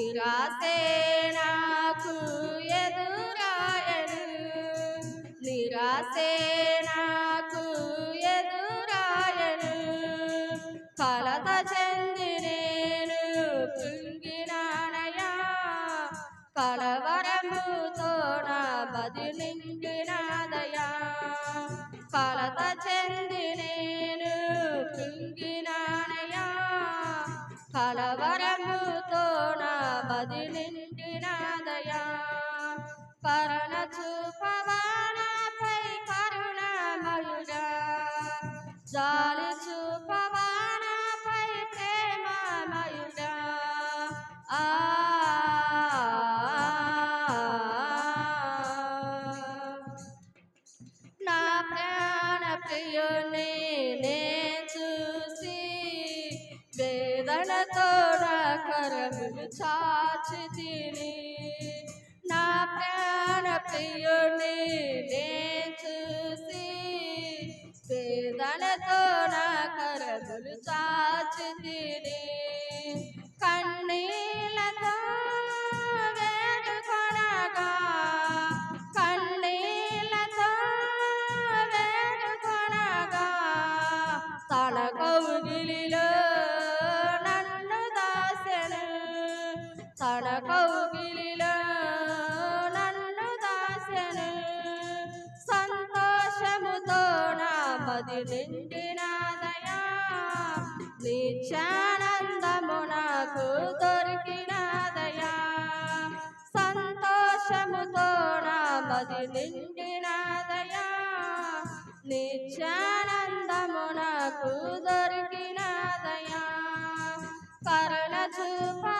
నిరాశేనాకు ఎదురాయను నిరాశేనాకు ఎదురాయను ఫలత చెంది నేను కృంగినానయా ఫలవరముతో నా బది నిండినాదయా ఫలత చెంది నేను కృంగినానయా నా బది నిండినాదయా కరుణ చూపవానపై కరుణమయుడా. జాలి చూపవాణపై ప్రేమమయుడా. ఆ. నా ప్రాణ ప్రియుని నే వేదనతో నా కరములు చాచి తిని నా ప్రాణ ప్రియుని చూసి వేదనతో నా కరములు చాచి తిని కన్నీలతో వేడుకొనగా కన్నీలతో వేడుకొనగా తన తన నన్ను దాసెను. సంతోషముతో నా మది నిండినాదయా నిత్యానందము నాకు దొరికినాదయా సంతోషముతో నా మది నిండినాదయా నిత్యానందము నాకు దొరికినాదయా కరుణ చూపా